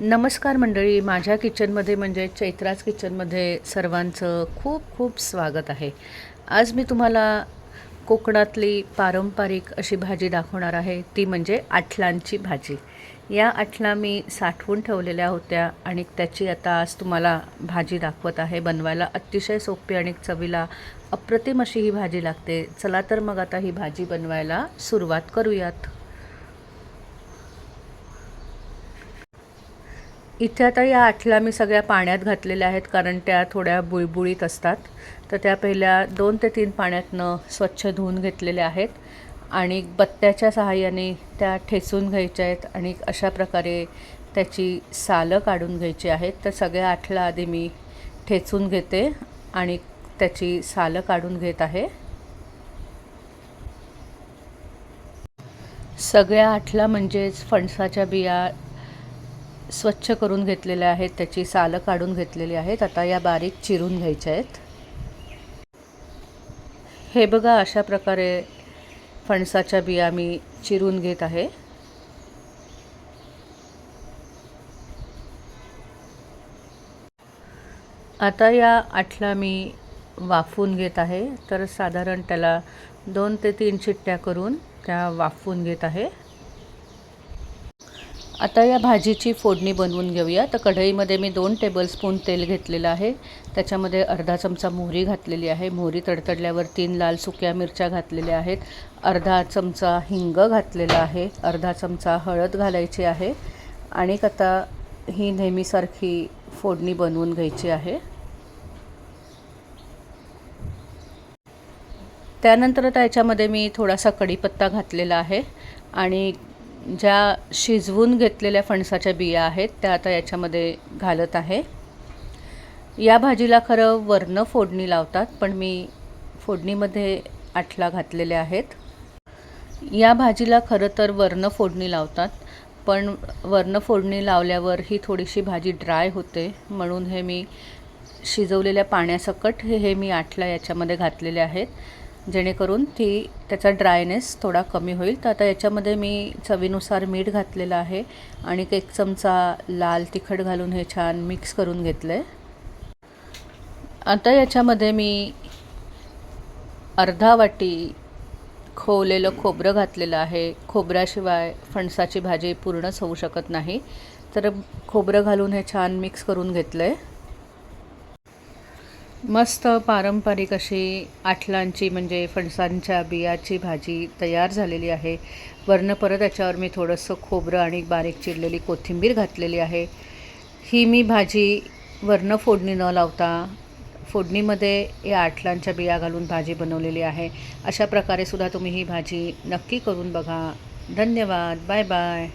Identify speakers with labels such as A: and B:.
A: नमस्कार मंडळी. माझ्या किचनमध्ये म्हणजे चैत्राज किचनमध्ये सर्वांचं खूप खूप स्वागत आहे. आज मी तुम्हाला कोकणातली पारंपरिक अशी भाजी दाखवणार आहे. ती म्हणजे आठलांची भाजी. या आठला मी साठवून ठेवलेल्या होत्या आणि त्याची आता आज तुम्हाला भाजी दाखवत आहे. बनवायला अतिशय सोपी आणि चवीला अप्रतिम अशी ही भाजी लागते. चला तर मग आता ही भाजी बनवायला सुरुवात करूयात. इथे आता या आठला मी सगळ्या पाण्यात घातलेल्या आहेत कारण त्या थोड्या बुळबुळीत असतात. तर त्या पहिल्या दोन ते तीन पाण्यातनं स्वच्छ धुवून घेतलेल्या आहेत आणि बत्त्याच्या सहाय्याने त्या ठेचून घ्यायच्या आहेत आणि अशा प्रकारे त्याची सालं काढून घ्यायची आहेत. तर सगळ्या आठला आधी मी ठेचून घेते आणि त्याची सालं काढून घेत आहे. सगळ्या आठला म्हणजेच फणसाच्या बिया स्वच्छ करून घेतलेले आहेत त्याची सालं काढून घेतलेली आहेत. आता या बारीक चिरून घ्यायच्या आहेत. हे बघा अशा प्रकारे फणसाच्या बिया मी चिरून घेत आहे. आता या आठला मी वाफवून घेत आहे. तर साधारण त्याला दोन ते तीन चिट्ट्या करून त्या वाफवून घेत आहे. आता या भाजीची फोडणी बनवून घेऊया. तर कढईमध्ये मी दोन टेबलस्पून तेल घेतलेलं आहे. त्याच्यामध्ये अर्धा चमचा मोहरी घातलेली आहे. मोहरी तडतडल्यावर तीन लाल सुक्या मिरच्या घातलेल्या आहेत. अर्धा चमचा हिंग घातलेला आहे. अर्धा चमचा हळद घालायची आहे. आणि आता ही नेहमीसारखी फोडणी बनवून घ्यायची आहे. त्यानंतर त्याच्यामध्ये मी थोडासा कढीपत्ता घातलेला आहे. आणि ज्या शिजवून घेतलेल्या फणसाच्या बिया आहेत त्या आता याच्यामध्ये घालत आहे. या भाजीला खरं वर्ण फोडणी लावतात पण मी फोडणीमध्ये आठला घातलेले आहेत. या भाजीला खरं तर वर्ण फोडणी लावतात पण वर्ण फोडणी लावल्यावर ही थोडीशी भाजी ड्राय होते म्हणून हे मी शिजवलेल्या पाण्यासकट हे हे मी आठला याच्यामध्ये घातलेले आहेत. जेणेकरून ती त्याचा ड्रायनेस थोडा कमी होईल. तर आता याच्यामध्ये मी चवीनुसार मीठ घातलेलं आहे आणि एक चमचा लाल तिखट घालून हे छान मिक्स करून घेतलं आहे आता याच्यामध्ये मी अर्धा वाटी खोवलेलं खोबरं घातलेलं आहे. खोबऱ्याशिवाय फणसाची भाजी पूर्णच होऊ शकत नाही. तर खोबरं घालून हे छान मिक्स करून घेतलं आहे मस्त पारंपरिक अशी आठलांची म्हणजे फणसांच्या बियाची भाजी तयार झालेली आहे. वरनं परत याच्यावर मी थोडंसं खोबरं आणि बारीक चिरलेली कोथिंबीर घातलेली आहे. ही मी भाजी वरनं फोडणी न लावता फोडणीमध्ये या आठलांच्या बिया घालून भाजी बनवलेली आहे. अशा प्रकारे सुद्धा तुम्ही ही भाजी नक्की करून बघा. धन्यवाद. Bye bye.